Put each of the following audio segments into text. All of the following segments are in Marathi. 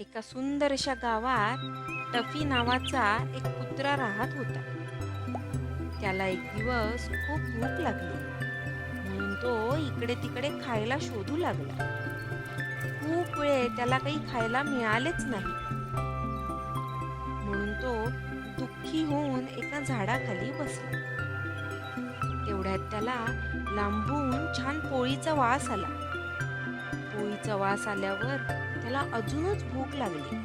एका सुंदरशा गावात टफी नावाचा एक कुत्रा राहत होता. त्याला एक दिवस खूप भूक लागली. म्हणून तो इकडे तिकडे खायला शोधू लागला. खूप वेळ त्याला काही खायला मिळालेच नाही. म्हणून तो दुःखी होऊन एका झाडाखाली बसला. तेवढ्यात त्याला लांबून छान पोळीचा वास आला. पोळीचा वास आल्यावर त्याला अजूनच भूक लागली.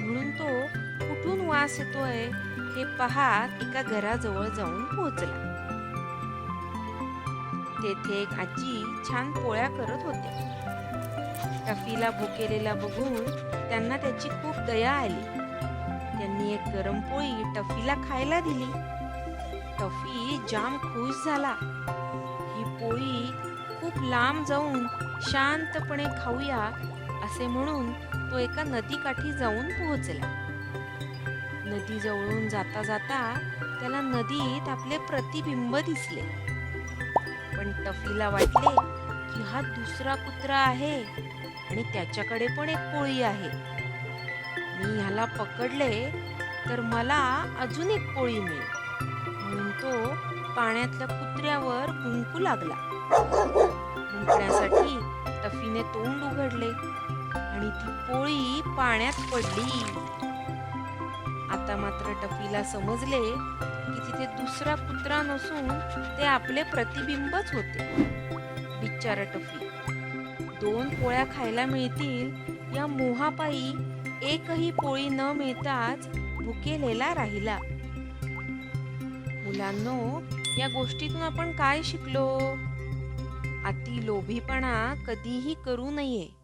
म्हणून तो कुठून वास येतोय हे पाहत एका घराजवळ जाऊन पोहोचला. तेथे एक आजी छान पोळ्या करत होत्या. टफीला भुकेलेला बघून त्यांना त्याची खूप दया आली. त्यांनी एक गरम पोळी टफीला खायला दिली. टफी जाम खुश झाला. ही पोळी खूप लांब जाऊन शांतपणे खाऊया असे म्हणून तो एका नदीकाठी जाऊन पोहोचला. नदी जवळून जाता जाता त्याला नदीत आपले प्रतिबिंब दिसले. पण टफीला वाटले की हा दुसरा कुत्रा आहे आणि त्याच्याकडे पण एक कोळी आहे. मी ह्याला पकडले तर मला अजून एक कोळी मिळेल. म्हणून तो पाण्यातल्या कुत्र्यावर गुंकू लागला. तोंड उघडले आणि ती पोळी पाण्यात पडली. आता मात्र टफीला समजले की तिथे दुसरा कुत्रा नसून ते आपले प्रतिबिंबच होते. बिचारा टफी दोन पोळ्या खायला मिळतील या मोहापायी एकही पोळी न मिळताच भुकेलेला राहिला. मुलांनो या गोष्टीतून आपण काय शिकलो? अति लोभीपणा कधीही करू नये.